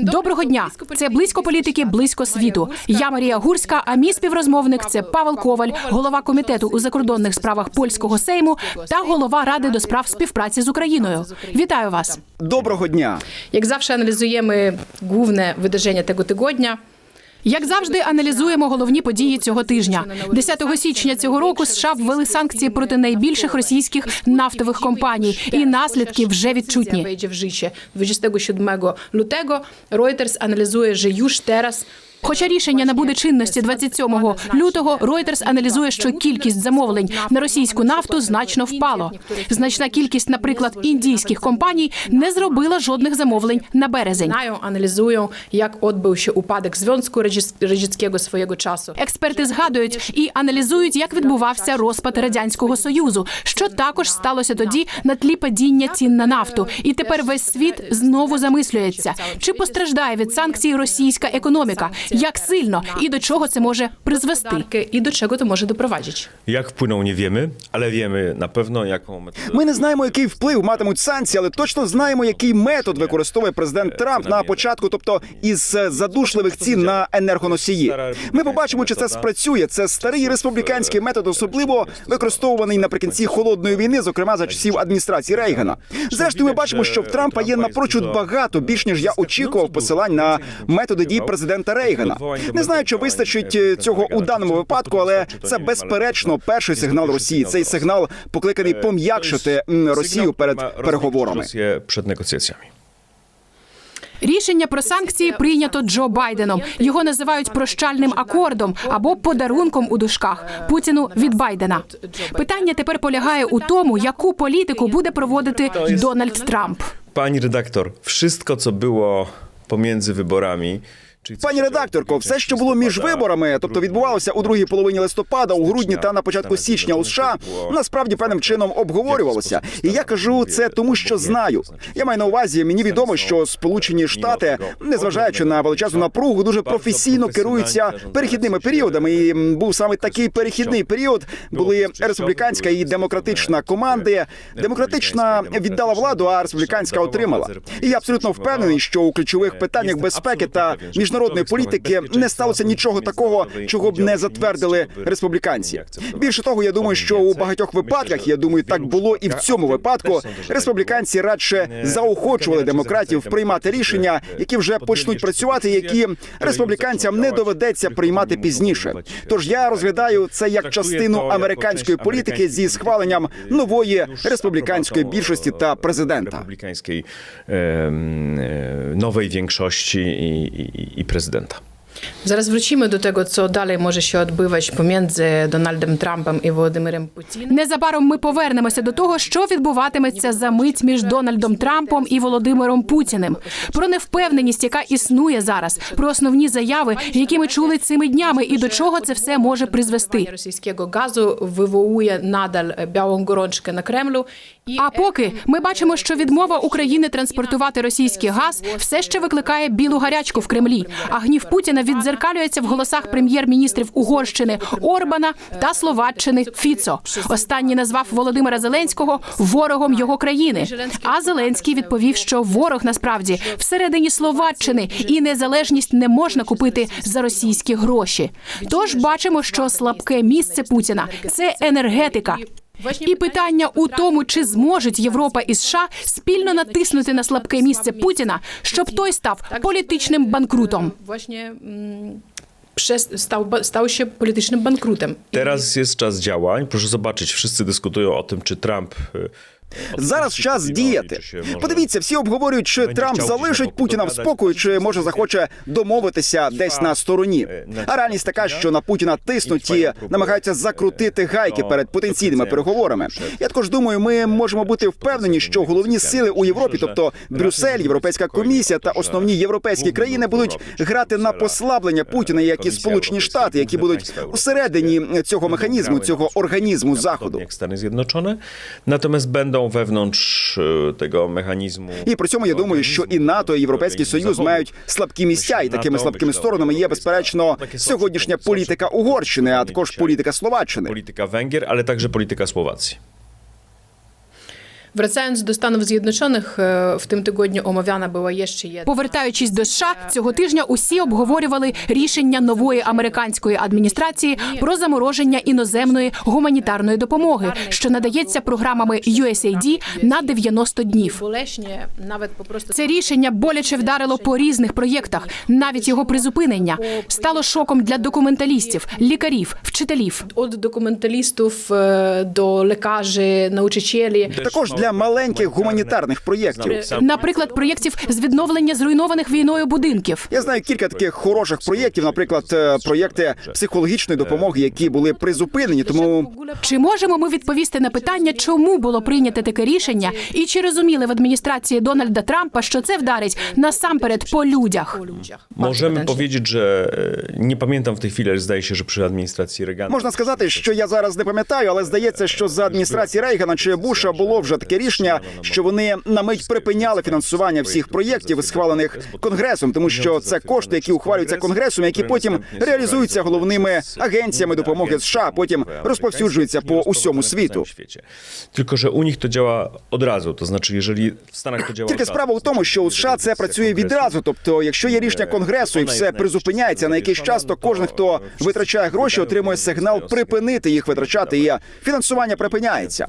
Доброго дня. Це близько політики, близько світу. Я Марія Гурська. А мій співрозмовник це Павел Коваль, голова комітету у закордонних справах польського сейму та голова ради до справ співпраці з Україною. Вітаю вас. Доброго дня. Як завжди аналізуємо główne видаження того tygodnia. Як завжди, аналізуємо головні події цього тижня. 10 січня цього року США ввели санкції проти найбільших російських нафтових компаній, і наслідки вже відчутні. Wejdzie w życie 27 лютего Reuters аналізує, że юж teraz Хоча рішення набуде чинності 27 лютого, Reuters аналізує, що кількість замовлень на російську нафту значно впало. Значна кількість, наприклад, індійських компаній не зробила жодних замовлень на березень. jak odbył się upadek Związku Radziec- Radzieckiego swojego czasu. Експерти згадують і аналізують, як відбувався розпад радянського союзу, що також сталося тоді на тлі падіння цін на нафту. І тепер весь світ знову замислюється, чи постраждає від санкцій російська економіка, як сильно і до чого це може призвести. I do czego to może doprowadzić? Jak wpłyną, nie wiemy, ale wiemy na pewno, jaką metodę. Ми не знаємо, який вплив матимуть санкції, але точно знаємо, який метод використовує президент Трамп на початку, тобто із е, задушливих цін на енергоносії. Ми побачимо, чи це спрацює. Це старий республіканський метод, особливо використовуваний наприкінці холодної війни, зокрема за часів адміністрації Рейгана. Зрештою, ми бачимо, що в Трампа є напрочуд багато більш ніж я очікував посилань на методи дій президента Рейгана. Не знаю, чи вистачить е, цього у даному випадку, але це безперечно перший сигнал Росії. Цей сигнал покликаний пом'якшити Росію перед переговорами. Рішення про санкції прийнято Джо Байденом. Його називають прощальним акордом або подарунком у дужках Путіну від Байдена. Питання тепер полягає у тому, яку політику буде проводити Дональд Трамп. Pani redaktor, wszystko, co było pomiędzy wyborami. Пані редакторко, все, що було між виборами, тобто відбувалося у другій половині листопада, у грудні та на початку січня у США, насправді певним чином обговорювалося. І я кажу це тому, що знаю. Я маю на увазі, мені відомо, що Сполучені Штати, незважаючи на величезну напругу, дуже професійно керуються перехідними періодами. І був саме такий перехідний період. Були республіканська і демократична команди. Демократична віддала владу, а республіканська отримала. І я абсолютно впевнений, що у ключових питаннях безпеки та міжнародної політики не сталося нічого такого, чого б не затвердили республіканці. Більше того, я думаю, що у багатьох випадках, я думаю, так було і в цьому випадку. Республіканці радше заохочували демократів приймати рішення, які вже почнуть працювати, які республіканцям не доведеться приймати пізніше. Тож я розглядаю це як частину американської політики зі схваленням нової республіканської більшості та президента. republikańskiej em, e, nowej większości i, i prezydenta. Zaraz wrócimy do tego, co dalej może się odbywać pomiędzy Donaldem Trumpem i Władimirem Putinem. Незабаром ми повернемося до того, що відбуватиметься за мить між Дональдом Трампом і Володимиром Путіним. Про невпевненість, яка існує зараз, про основні заяви, які ми чули цими днями, і до чого це все може призвести. rosyjskiego gazu wywołuje nadal białą gorączkę na Kremlu. I А поки ми бачимо, що відмова України транспортувати російський газ все ще викликає білу гарячку в Кремлі. А гнів Путіна віддзеркалюється в голосах прем'єр-міністрів Угорщини Орбана та Словаччини Фіцо. Останній назвав Володимира Зеленського ворогом його країни. А Зеленський відповів, що ворог насправді всередині Словаччини і незалежність не можна купити за російські гроші. Тож бачимо, що слабке місце Путіна це енергетика. І питання у тому, чи зможуть Європа і США спільно натиснути на слабке місце Путіна, щоб той став політичним банкрутом. Właśnie mm, przez, stał, ba- stał się politycznym bankrutem. Teraz jest czas działań. Proszę zobaczyć, wszyscy dyskutują o tym, czy Trump. Зараз час діяти. Подивіться, всі обговорюють, чи Трамп залишить Путіна в спокою, чи може захоче домовитися десь на стороні. А реальність така, що на Путіна тиснуть і намагаються закрутити гайки перед потенційними переговорами. Я також думаю, ми можемо бути впевнені, що головні сили у Європі, тобто Брюссель, Європейська комісія та основні європейські країни, будуть грати на послаблення Путіна, як і Сполучені Штати, які будуть усередині цього механізму, цього організму заходу. Stany Zjednoczone. Natomiast będą wewnątrz e, tego mechanizmu. І при цьому я думаю, що і НАТО, і Європейський Союз мають слабкі місця, і такими слабкими сторонами є безперечно сьогоднішня політика Угорщини, а також політика Словаччини. політика Венгер, але також політика Słowacji. Wracając do Stanów e, w tym tygodniu omawiana була є ще є Повертаючись до США, цього тижня усі обговорювали рішення нової американської адміністрації про замороження іноземної гуманітарної допомоги, що надається програмами USAID на 90 днів. Це рішення боляче вдарило по різних проєктах. Навіть його призупинення стало шоком для документалістів, лікарів, вчителів. від документалістів е, до лікарів, научителів. Також для маленьких гуманітарних проєктів. Наприклад, проєктів з відновлення зруйнованих війною будинків. Я знаю кілька таких хороших проєктів, наприклад, е, проєкти психологічної допомоги, які були призупинені. Тому Чи можемо ми відповісти на питання, чому було прийнято таке рішення, і чи розуміли в адміністрації Дональда Трампа, що це вдарить насамперед по людях? по людях. Możemy Bardzo powiedzieć, że e, nie pamiętam w tej chwili, ale zdaje się, że przy можна сказати, що я зараз не пам'ятаю, але здається, що за адміністрації Рейгана чи Буша було вже таке рішення, що вони на мить припиняли фінансування всіх проєктів, схвалених конгресом, тому що це кошти, які ухвалюються конгресом, які потім реалізуються головними агенціями допомоги США, потім розповсюджуються по усьому світу. Tylko, że u nich to działa od razu, to znaczy, jeżeli w Stanach Тільки справа у тому, що у США це працює відразу. Тобто, якщо є рішення конгресу і все призупиняється на якийсь час, то кожен, хто витрачає гроші, отримує сигнал припинити їх витрачати, і фінансування припиняється.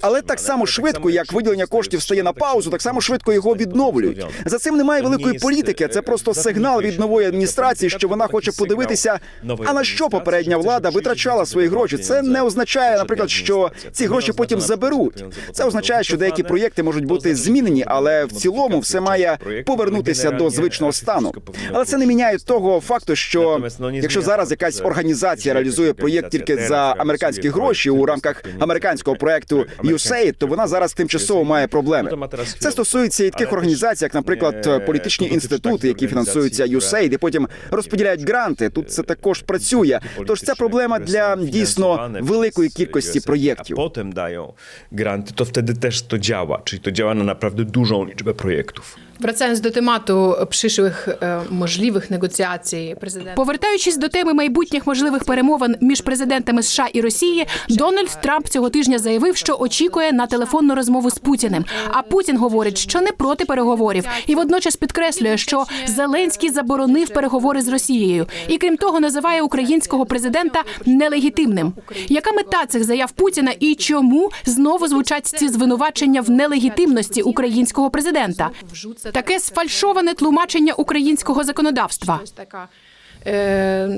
Але так само швидко, як виділення коштів стає на паузу, так само швидко його відновлюють. За цим немає великої політики. Це просто сигнал від нової адміністрації, що вона хоче подивитися. А на що попередня влада витрачала свої гроші? Це не означає, наприклад, що ці гроші потім заберуть. Це означає, що деякі проєкти можуть бути змінені, але в цілому все має повернутися до звичного стану. Але це не міняє того факту, що якщо зараз якась організація реалізує проєкт тільки за американські гроші у рамках американського проекту USAID, то вона зараз тимчасово має проблеми. Це стосується і таких організацій, як, наприклад, політичні інститути, які фінансуються USAID, і потім розподіляють гранти. Тут це також працює. Тож це проблема для дійсно великої кількості проєктів. potem dają granty, to wtedy też to działa, czyli to działa na naprawdę dużą liczbę projektów. Wracając do tematu przyszłych e, możliwych negocjacji prezydenta Повертаючись до теми майбутніх можливих перемовин між президентами США і Росії, Дональд Трамп цього тижня заявив, що очікує на телефонну розмову з Путіним. А Путін говорить, що не проти переговорів, і водночас підкреслює, що Зеленський заборонив переговори з Росією, і крім того, називає українського президента нелегітимним. Яка мета цих заяв Путіна і чому знову звучать ці звинувачення в нелегітимності українського президента? Таке сфальшоване тлумачення українського законодавства. To jest taka e,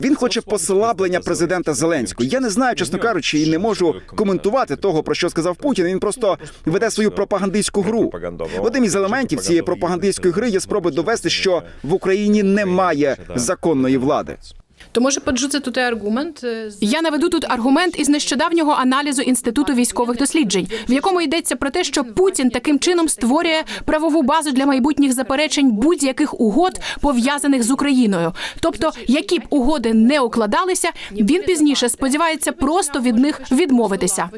Він хоче послаблення президента Зеленського. Я не знаю, чесно кажучи, і не можу коментувати того, про що сказав Путін. Він просто веде свою пропагандистську гру. Одним із елементів цієї пропагандистської гри є спроби довести, що в Україні немає законної влади. To może podrzucę tutaj argument. e, Я наведу тут аргумент із нещодавнього аналізу інституту військових досліджень, в якому йдеться про те, що Путін таким чином створює правову базу для майбутніх заперечень будь-яких угод пов'язаних з Україною. Тобто, які б угоди не укладалися, він пізніше сподівається просто від них відмовитися.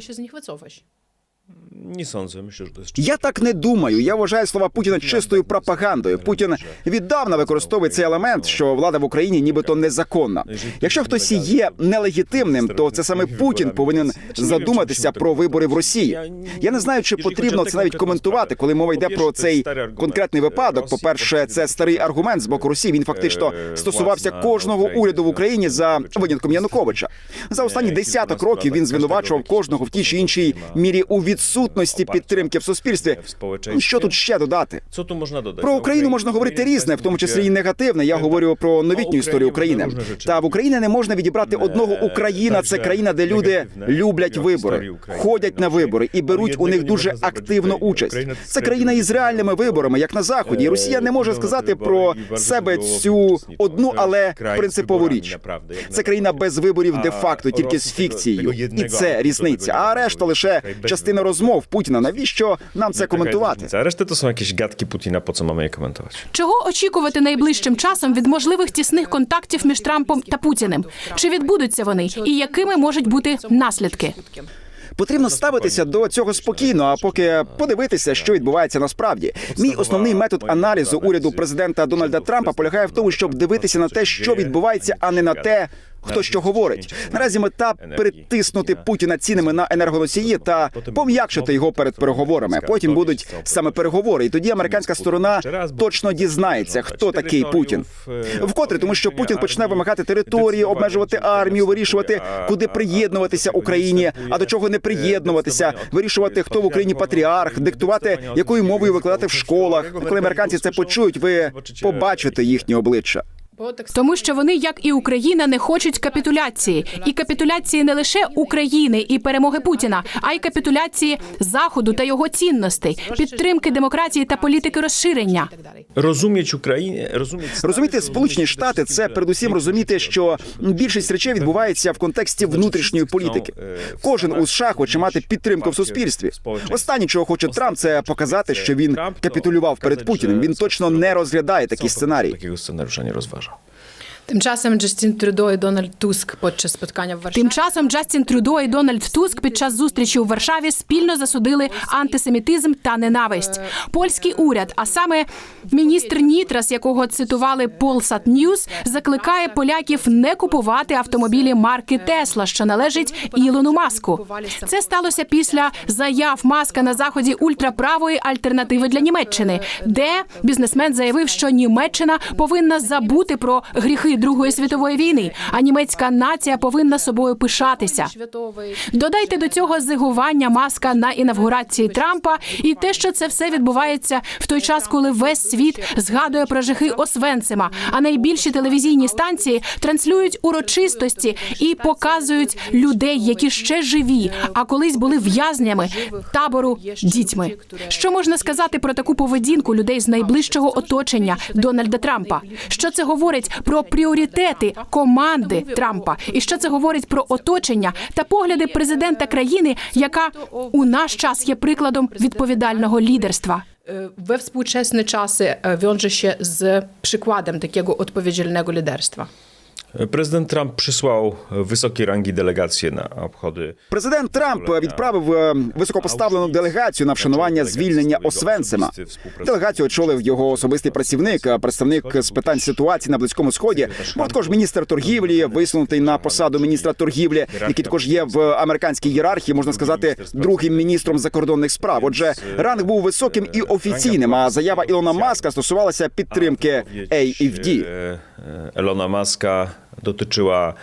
Я так не думаю. Я вважаю слова Путіна чистою пропагандою. Путін віддавна використовує цей елемент, що влада в Україні нібито незаконна. Якщо хтось є нелегітимним, то це саме Путін повинен задуматися про вибори в Росії. Я не знаю, чи потрібно це навіть коментувати, коли мова йде про цей конкретний випадок. По перше, це старий аргумент з боку Росії. Він фактично стосувався кожного уряду в Україні за винятком Януковича. За останні десяток років він звинувачував кожного в тій чи іншій мірі у відсутності підтримки в суспільстві. Ну, Що тут ще додати? Można dodać? Про Україну можна говорити різне, в тому числі і негативне. Я говорю про новітню історію України. Та в Україні не можна відібрати одного Україна. Це країна, де люди люблять вибори, ходять на вибори і беруть у них дуже активну участь. Це країна із реальними виборами, як на заході. І Росія не може сказати про себе цю одну, але принципову річ. Це країна без виборів де-факто, тільки з фікцією, і це різниця. А решта лише частина розмов Путіна. Навіщо нам це коментувати? A resztę to są jakieś gadki Putina, po co mamy je komentować? Чого очікувати найближчим часом від можливих тісних контактів між Трампом та Путіним? Чи відбудуться вони, і якими можуть бути наслідки? Потрібно ставитися до цього спокійно, а поки подивитися, що відбувається насправді. Мій основний метод аналізу уряду президента Дональда Трампа полягає в тому, щоб дивитися на те, що відбувається, а не на те, хто що говорить. Наразі мета перетиснути Путіна цінами на енергоносії та пом'якшити його перед переговорами. Потім будуть саме переговори, і тоді американська сторона точно дізнається, хто такий Путін. Вкотре, тому що Путін почне вимагати території, обмежувати армію, вирішувати, куди приєднуватися Україні, а до чого не приєднуватися, вирішувати, хто в Україні патріарх, диктувати, якою мовою викладати в школах. Коли американці це почують, ви побачите їхні обличчя. Тому що вони, як і Україна, не хочуть капітуляції, і капітуляції не лише України і перемоги Путіна, а й капітуляції заходу та його цінностей, підтримки демократії та політики розширення. Ukrainę, rozumieć Розуміти Сполучені Штати це передусім розуміти, що більшість речей відбувається в контексті внутрішньої політики. Кожен у США хоче мати підтримку в суспільстві. Останнє, чого хоче Трамп, це показати, що він капітулював перед Путіним. Він точно не розглядає такий сценарій. Takiego rozważa. Тимчасом Джастін Трюдо і Дональд Туск під час споткання в Варшаві. Тим часом Джастін Трюдо і Дональд Туск під час зустрічі у Варшаві спільно засудили антисемітизм та ненависть. Польський уряд, а саме міністр Нітрас, якого цитували Polsat News, закликає поляків не купувати автомобілі марки Тесла, що належить Ілону Маску. Це сталося після заяв Маска на заході ультраправої альтернативи для Німеччини, де бізнесмен заявив, що Німеччина повинна забути про гріхи Другої світової війни, а німецька нація повинна собою пишатися. Додайте до цього зигування маска на інавгурації Трампа і те, що це все відбувається в той час, коли весь світ згадує про жахи Освенцима, а найбільші телевізійні станції транслюють урочистості і показують людей, які ще живі, а колись були в'язнями табору дітьми. Що можна сказати про таку поведінку людей з найближчого оточення Дональда Трампа? Що це говорить про пріоритети команди Трампа? І що це говорить про оточення та погляди президента країни, яка у наш час є прикладом відповідального лідерства? Е, We współczesne czasy e, wiąże się z przykładem takiego odpowiedzialnego liderstwa. Prezydent Trump przysłał wysokiej rangi delegacje na obchody. Президент Трамп відправив е, високопоставлену делегацію на вшанування звільнення Освенцима. Делегацію очолив його особистий працівник, е, представник з питань ситуації на близькому сході. Був також міністр торгівлі, висунутий на посаду міністра торгівлі, який також є в американській ієрархії, можна сказати, другим міністром закордонних справ. Отже, ранг був високим і офіційним. А заява Ілона Маска стосувалася підтримки AFD. Elona Muska dotyczyła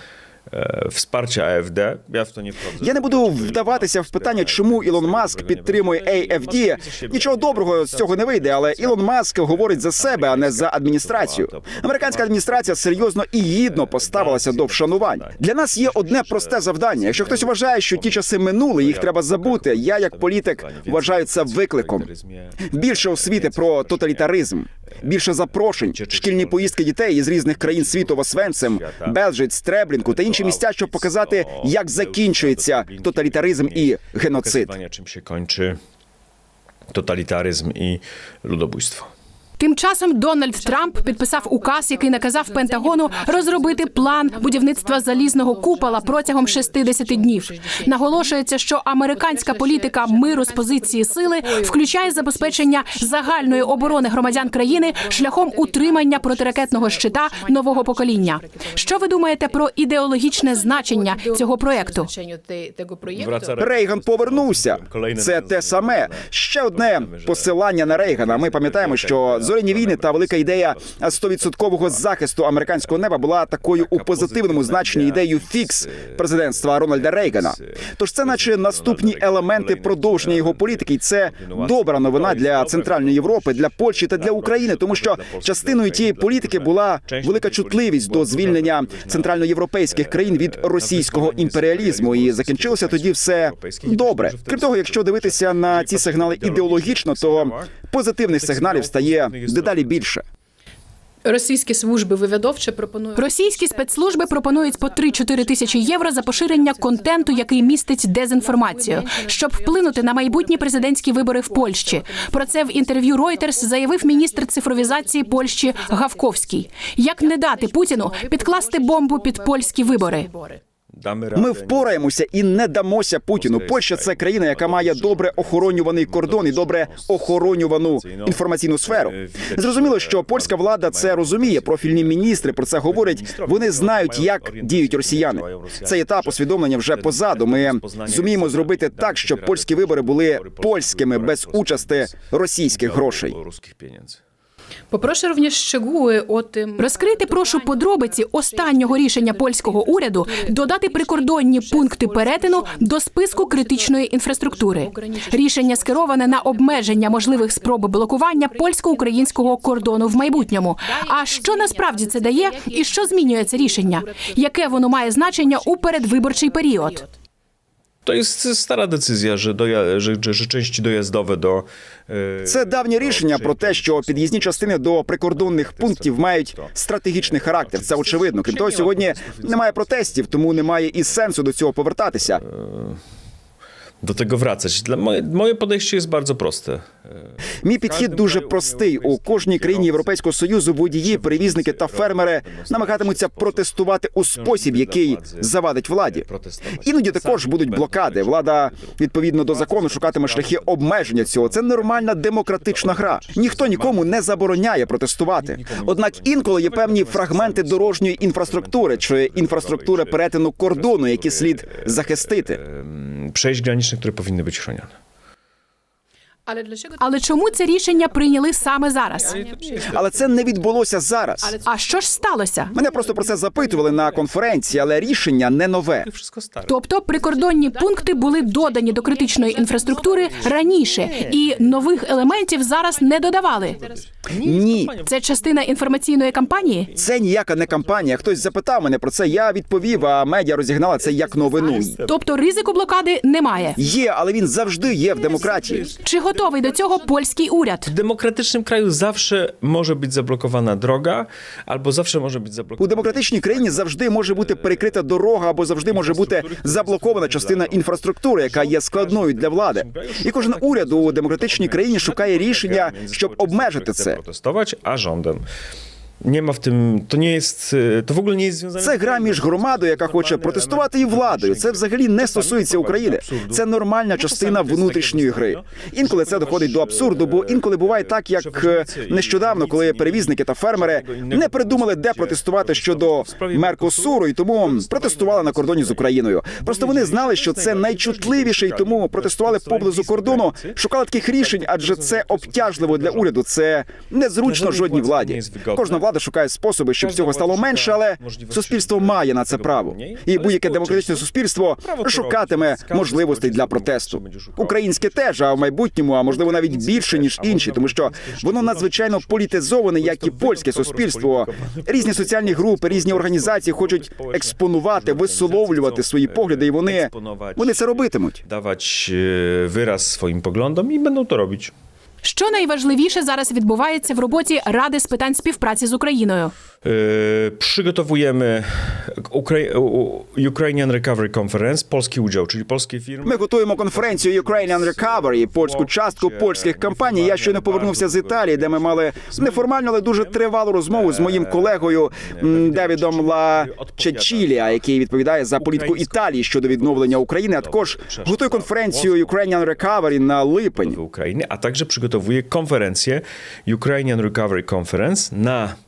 e, wsparcia AfD. Ja w to nie wchodzę. Я не буду вдаватися в питання, чому Ілон Маск підтримує AFD. Нічого доброго з цього не вийде, але Ілон Маск говорить за себе, а не за адміністрацію. Американська адміністрація серйозно і гідно поставилася до вшанувань. Для нас є одне просте завдання. Якщо хтось вважає, що ті часи минули, їх треба забути. Я, як політик, вважаю це викликом. Більше освіти про тоталітаризм, більше запрошень, шкільні поїздки дітей із різних країн світу в Освенцем, Белжиць, Стреблінку та інші місця, щоб показати, як закінчується тоталітаризм і геноцид. Чим ще się тоталітаризм і ludobójstwo. Тим часом Дональд Трамп підписав указ, який наказав Пентагону розробити план будівництва залізного купола протягом 60 днів. Наголошується, що американська політика миру з позиції сили включає забезпечення загальної оборони громадян країни шляхом утримання протиракетного щита нового покоління. Що ви думаєте про ідеологічне значення цього проекту? Рейган повернувся. Це те саме. Ще одне посилання на Рейгана. Ми пам'ятаємо, що зоряні війни та велика ідея 100% захисту американського неба була такою у позитивному значенні ідеєю фікс президентства Рональда Рейгана. Тож це, наче наступні елементи продовження його політики, і це добра новина для центральної Європи, для Польщі та для України, тому що частиною тієї політики була велика чутливість до звільнення центральноєвропейських країн від російського імперіалізму, і закінчилося тоді все добре. Крім того, якщо дивитися на ці сигнали ідеологічно, то позитивних сигналів стає дедалі більше. Російські служби вивідовчі пропонують Російські спецслужби пропонують по 3-4 тисячі євро за поширення контенту, який містить дезінформацію, щоб вплинути на майбутні президентські вибори в Польщі. Про це в інтерв'ю Reuters заявив міністр цифровізації Польщі Гавковський. Як не дати Путіну підкласти бомбу під польські вибори? Ми впораємося і не дамося Путіну. Польща це країна, яка має добре охоронюваний кордон і добре охоронювану інформаційну сферу. Зрозуміло, що польська влада це розуміє. Профільні міністри про це говорять. Вони знають, як діють росіяни. Цей етап усвідомлення вже позаду. Ми зуміємо зробити так, щоб польські вибори були польськими без участи російських грошей. Poproszę również szczegóły o tym. Розкрити прошу подробиці останнього рішення польського уряду додати прикордонні пункти перетину до списку критичної інфраструктури. Рішення скероване на обмеження можливих спроб блокування польсько-українського кордону в майбутньому. А що насправді це дає, і що змінює це рішення? Яке воно має значення у передвиборчий період? To jest стара decyzja, że, доя... że, że, że części dojazdowe do. e, Це давнє рішення про те, що під'їзні частини до прикордонних пунктів мають стратегічний характер. Це очевидно. Крім того, сьогодні немає протестів, тому немає і сенсу до цього повертатися. До того wracać. Для моє podejście jest bardzo proste. Мій підхід дуже простий. У кожній країні Європейського союзу водії, перевізники та фермери намагатимуться протестувати у спосіб, який завадить владі. Іноді також будуть блокади. Влада відповідно до закону шукатиме шляхи обмеження цього. Це нормальна демократична гра. Ніхто нікому не забороняє протестувати. Однак інколи є певні фрагменти дорожньої інфраструктури чи інфраструктури перетину кордону, які слід захистити. Em, Przejść graniczne, które powinny być chronione. Ale dlaczego Але чому це рішення прийняли саме зараз? Але це не відбулося зараз. А що ж сталося? Мене просто про це запитували на конференції, але рішення не нове. Тобто прикордонні пункти були додані до критичної інфраструктури раніше, і нових елементів зараз не додавали. Ні, Це частина інформаційної кампанії. це ніяка не кампанія. Хтось запитав мене про це. Я відповів, а медіа розігнала це як новину. Тобто ризику блокади немає. Є, але він завжди є в демократії. Чи готовий до цього польський уряд? В демократичним краю завжди може бути заблокована дорога, або завжди може бути заблокована. У демократичній країні завжди може бути перекрита дорога або завжди може бути заблокована частина інфраструктури, яка є складною для влади. І кожен уряд у демократичній країні шукає рішення, щоб обмежити це. protestować, а rządem. Nie ma w tym, to nie jest, to w ogóle nie jest związane Це гра між громадою, яка хоче протестувати, і владою. Це взагалі не стосується України. Це нормальна частина внутрішньої гри. Інколи це доходить до абсурду, бо інколи буває так, як е, нещодавно, коли перевізники та фермери не придумали, де протестувати щодо Меркосуру, і тому протестували на кордоні з Україною. Просто вони знали, що це найчутливіше, і тому протестували поблизу кордону, шукали таких рішень, адже це обтяжливо для уряду. Це незручно жодній владі. Кожна влада шукає способи, щоб цього стало менше, але суспільство має на це право. І будь-яке демократичне суспільство шукатиме можливостей для протесту. Українське теж, а в майбутньому, а можливо навіть більше ніж інші, тому що воно надзвичайно політизоване, як і польське суспільство. Різні соціальні групи, різні організації хочуть експонувати, висловлювати свої погляди, і вони, вони це робитимуть. dawać e, wyraz swoim poglądom i będą to robić. Що найважливіше зараз відбувається в роботі Ради з питань співпраці з Україною? E, Przygotowujemy Ukra- u- Ukrainian Recovery Conference, polski udział, czyli polskie firmy. Ми готуємо конференцію Ukrainian Recovery, польську частку польських компаній. Я щойно повернувся з Італії, де ми мали неформальну, але дуже тривалу розмову з моїм колегою Девідом Ла Чечілія, який відповідає за політику Італії щодо відновлення України. А також готує конференцію Ukrainian Recovery на липень. Ukrainy, a także przygotowuje konferencję Ukrainian Recovery Conference na.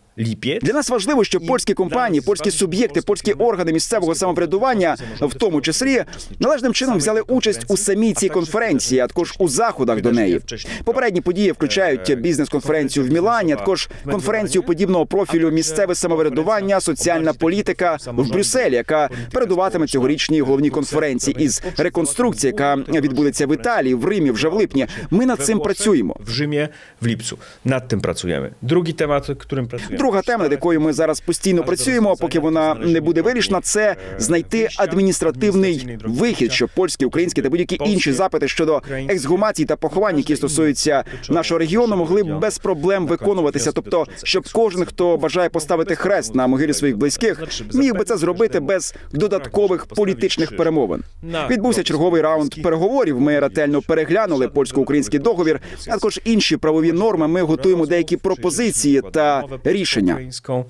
Для нас важливо, щоб польські компанії, польські суб'єкти, польські органи місцевого самоврядування, в тому числі, належним чином взяли участь у самій цій конференції, а також у заходах до неї. Попередні події включають бізнес-конференцію в Мілані, а також конференцію подібного профілю місцеве самоврядування, соціальна політика в Брюсселі, яка передуватиме цьогорічній головній конференції із реконструкції, яка відбудеться в Італії, в Римі вже в липні. Ми над цим працюємо. W Rzymie w lipcu. Nad tym pracujemy. Drugi temat, którym pracujemy. Друга тема, над якою ми зараз постійно працюємо, поки вона не буде вирішена, це знайти адміністративний вихід, щоб польські, українські та будь-які інші запити щодо ексгумацій та поховань, які стосуються нашого регіону, могли б без проблем виконуватися. Тобто, щоб кожен, хто бажає поставити хрест на могилі своїх близьких, міг би це зробити без додаткових політичних перемовин. Відбувся черговий раунд переговорів. Ми ретельно переглянули польсько-український договір, а також інші правові норми. Ми готуємо деякі пропозиції та рішення. Ukraińską,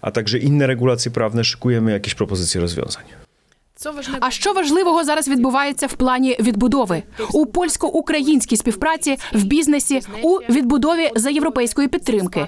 a także inne regulacje prawne, szykujemy jakieś propozycje rozwiązań. А що важливого зараз відбувається в плані відбудови у польсько-українській співпраці в бізнесі у відбудові за європейської підтримки?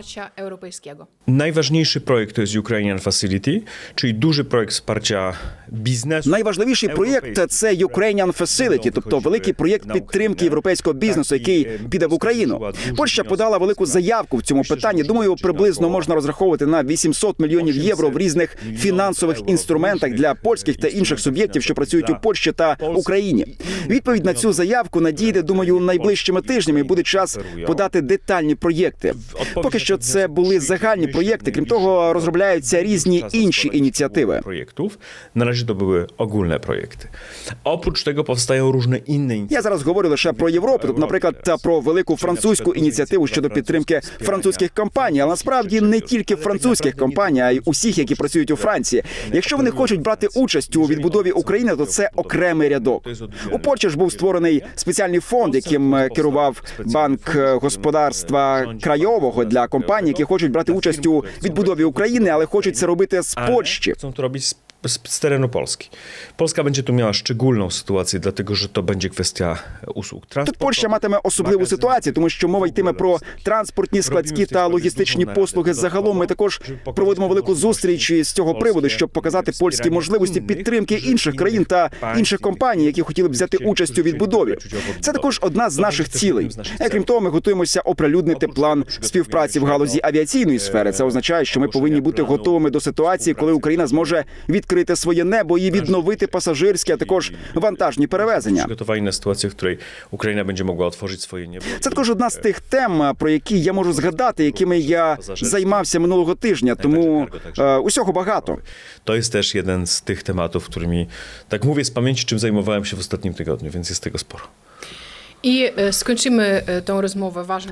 projekt to jest Ukrainian Facility, czyli duży projekt wsparcia biznesu. Найважливіший проєкт це Ukrainian Facility, тобто великий проєкт підтримки європейського бізнесу, який піде в Україну. Польща подала велику заявку в цьому питанні. Думаю, приблизно можна розраховувати на 800 мільйонів євро в різних фінансових інструментах для польських та інших суб'єктів, що працюють у Польщі та Україні. Відповідь на цю заявку надійде, думаю, найближчими тижнями. Буде час подати детальні проєкти. Поки що це були загальні проєкти. Крім того, розробляються різні інші ініціативи. projektów. Na razie to były ogólne projekty. Oprócz tego powstają różne. Я зараз говорю лише про Європу, тут, наприклад, та про велику французьку ініціативу щодо підтримки французьких компаній, але насправді не тільки французьких компаній, а й усіх, які працюють у Франції. Якщо вони хочуть брати участь у відбудові України, то це окремий рядок. У Польщі ж був створений спеціальний фонд, яким е, керував банк е, господарства крайового для компаній, які хочуть брати участь у відбудові України, але хочуть це робити з Польщі. Z, terenu Polski. Polska będzie tu miała szczególną sytuację, dlatego że to będzie kwestia usług Тут. Польща матиме особливу ситуацію, тому що мова йтиме про транспортні, складські та логістичні послуги. Загалом ми також проводимо велику зустріч із цього приводу, щоб показати польські можливості підтримки інших країн та інших компаній, які хотіли б взяти участь у відбудові. Це також одна з наших цілей. Крім того, ми готуємося оприлюднити план співпраці в галузі авіаційної сфери. Це означає, що ми повинні бути готовими до ситуації, коли Україна зможе відкрити своє небо і відновити пасажирські, а також вантажні перевезення. Na sytuację, w której Ukraina będzie mogła otworzyć swoje niebo. Це також одна з тих тем, про які я можу згадати, якими я займався минулого тижня. Тому е, усього багато. To jest też jeden z tych tematów, którymi, tak mówię z pamięci, czym zajmowałem się w ostatnim tygodniu, więc jest tego sporo. I e, skończymy e, tą.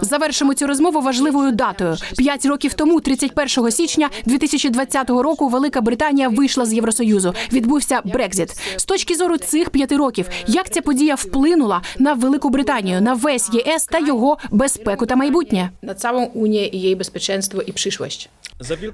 Завершимо цю розмову важливою датою. П'ять років тому, 31 січня 2020 року, Велика Британія вийшла з Євросоюзу. Відбувся Брекзит. З точки зору цих п'яти років, як ця подія вплинула на Велику Британію, на весь ЄС та його безпеку та майбутнє? Na całą Unię i jej bezpieczeństwo i przyszłość.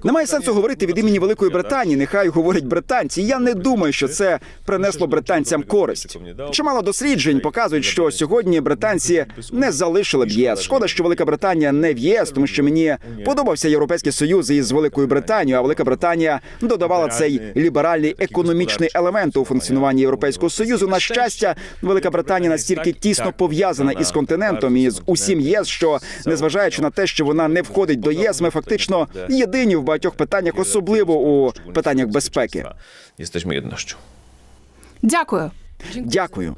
Немає сенсу говорити від імені Великої Британії. Нехай говорять британці. Я не думаю, що це принесло британцям користь. Чимало досліджень показують, що сьогодні британці не залишили б ЄС. Шкода, що Велика Британія не в ЄС, тому що мені подобався європейський союз із Великою Британією. А Велика Британія додавала цей ліберальний економічний елемент у функціонуванні Європейського союзу. На щастя, Велика Британія настільки тісно пов'язана із континентом і з усім ЄС, що незважаючи на те, що вона не входить до єС, ми фактично єдині в багатьох питаннях, особливо у питаннях безпеки. Дякую. Дякую.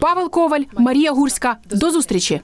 Павел Коваль, Марія Гурська. До зустрічі.